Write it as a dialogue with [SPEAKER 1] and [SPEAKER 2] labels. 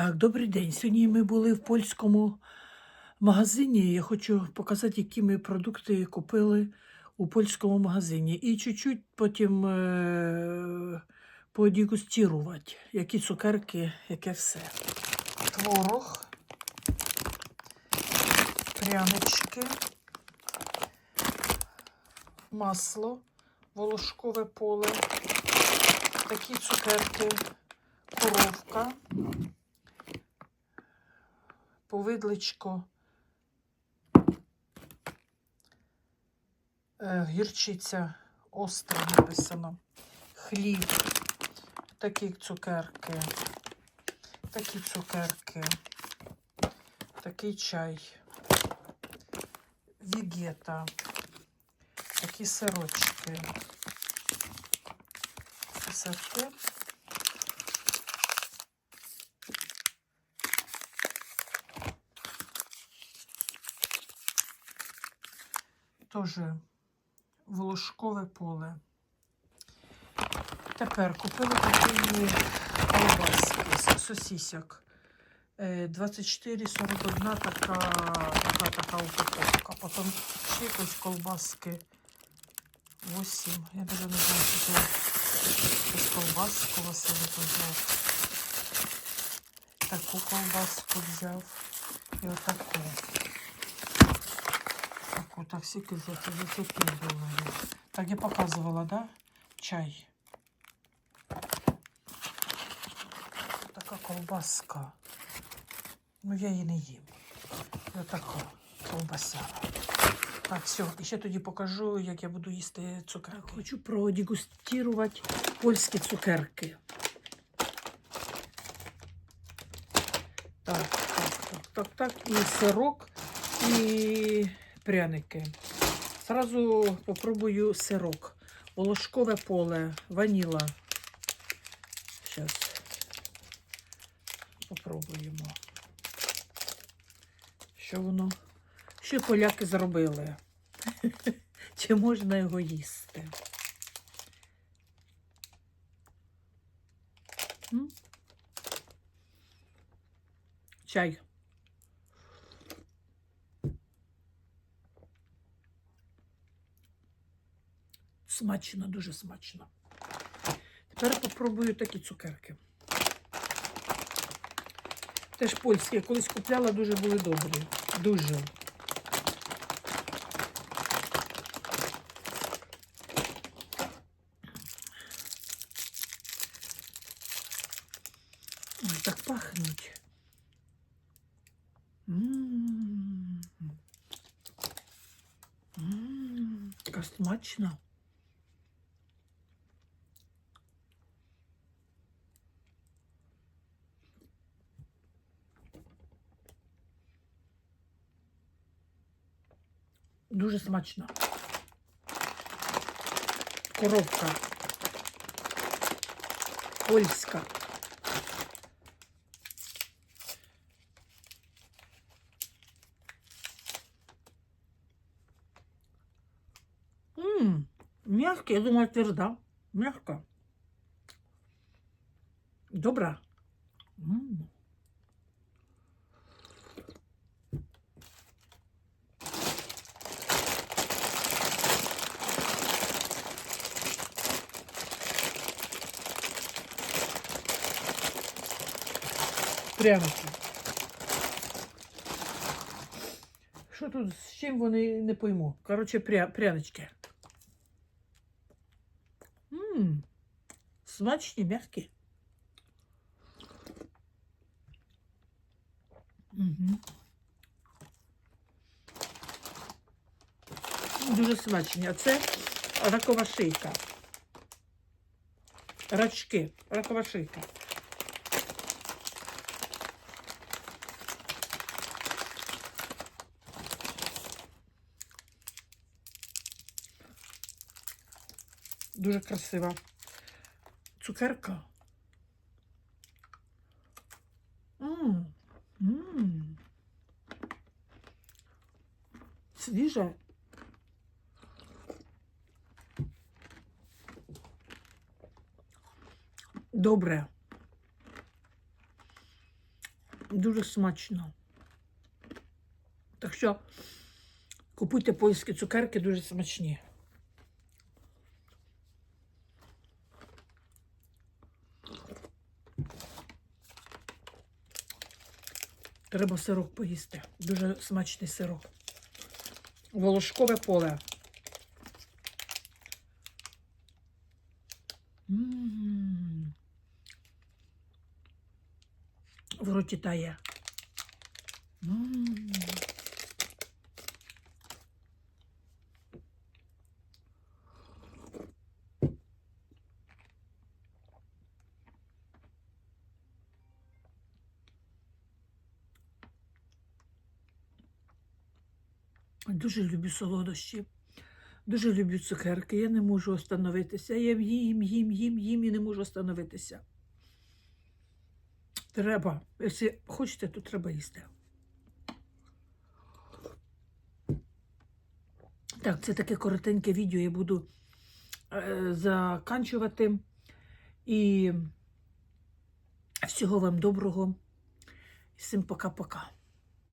[SPEAKER 1] Так, добрий день. Сьогодні ми були в польському магазині. Я хочу показати, які ми продукти купили у польському магазині. І чуть-чуть потім е- подегустувати, які цукерки, яке все. Творог, прянички, масло, волошкове поле, такі цукерки, коровка повидличко, е, гірчиця остра написано, хліб, такі цукерки, такі цукерки, такий чай, вігета, такі сирочки, сирки. Теж волошкове поле. Тепер купили такі колбаски з сосісок. Е, 24,41 така, така, така упаковка. Потім ще якось колбаски 8. Я навіть не знаю, що це якась колбаску Василь взяв. Таку колбаску взяв і отаку. Таку, так скільки за це за. Так я показувала, да? Чай. Така колбаска. Ну я її не їм. Ось така колбаса. Так, все, і ще тоді покажу, як я буду їсти цукерки. Хочу продегустувати польські цукерки. Так, так, так, так, так. І сирок, і пряники. Сразу попробую сирок. Волошкове поле, ваніла. Зараз попробуємо. Що воно? Що поляки зробили? Чи можна його їсти? Чай. Смачно, дуже смачно. Тепер попробую такі цукерки. Теж польські. Я колись купляла, дуже були добрі. Дуже. Ой, так пахнуть. М. М, Така смачна. Дуже смачно. Коробка. Польська. Ммм, мягкий, я думала, тверда. Мягка. Добра. Пряники. Що тут з чим вони не пойму? Коротше, пря... прянички. Ммм, смачні, м'які. Угу. Дуже смачні. А це ракова шийка. Рачки, ракова шийка. Дуже красива. Цукерка. М, м. Свіжа. Добре. Дуже смачно. Так що купуйте польські цукерки, дуже смачні. Треба сирок поїсти. Дуже смачний сирок. Волошкове поле. М. В роті тає. М. Дуже люблю солодощі. Дуже люблю цукерки. Я не можу остановитися. Я їм, їм, їм, їм і не можу остановитися. Треба. Якщо хочете, то треба їсти. Так, це таке коротеньке відео. Я буду е, заканчувати. І всього вам доброго. Всім пока-пока.